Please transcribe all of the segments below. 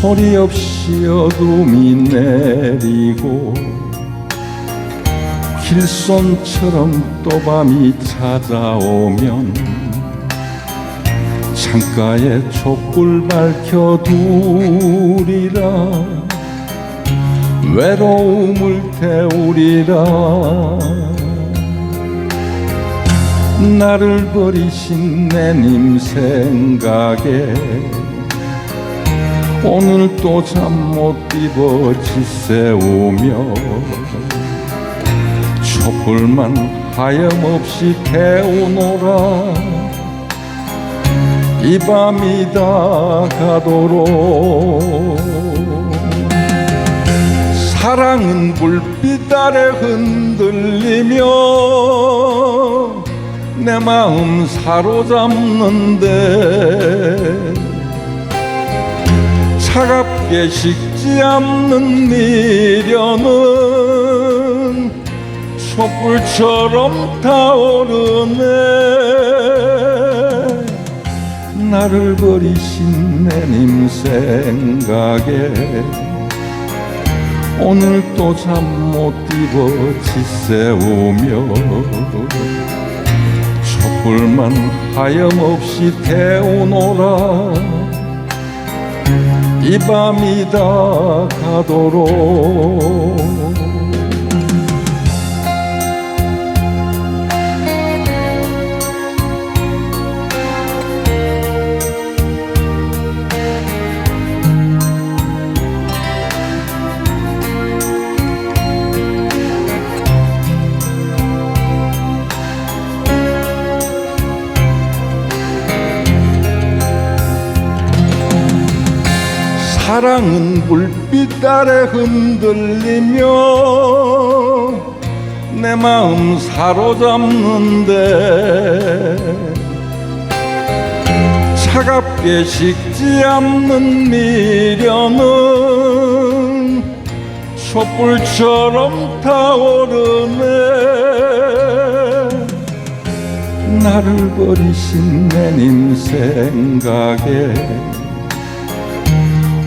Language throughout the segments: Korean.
소리 없이 어둠이 내리고 길손처럼 또 밤이 찾아오면 창가에 촛불 밝혀두리라. 외로움을 태우리라. 나를 버리신 내님 생각에 오늘 또잠못 입어 지새우며 촛불만 하염없이 태우노라. 이 밤이 다 가도록 사랑은 불빛 아래 흔들리며 내 마음 사로잡는데 차갑게 식지 않는 미련은 촛불처럼 타오르네. 나를 버리신 내님 생각에 오늘 또잠못 입어 지새우며 촛불만 하염없이 태우노라 이 밤이 다 가도록 사랑은 불빛 아래 흔들리며 내 마음 사로잡는데 차갑게 식지 않는 미련은 촛불처럼 타오르네. 나를 버리신 내님 생각에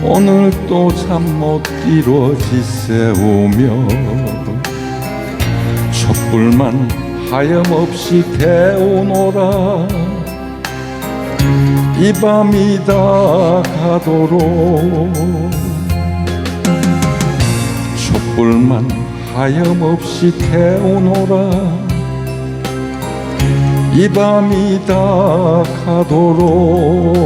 오늘 또잠못 이뤄 지새우며 촛불만 하염없이 태우노라. 이 밤이 다 가도록 촛불만 하염없이 태우노라. 이 밤이 다 가도록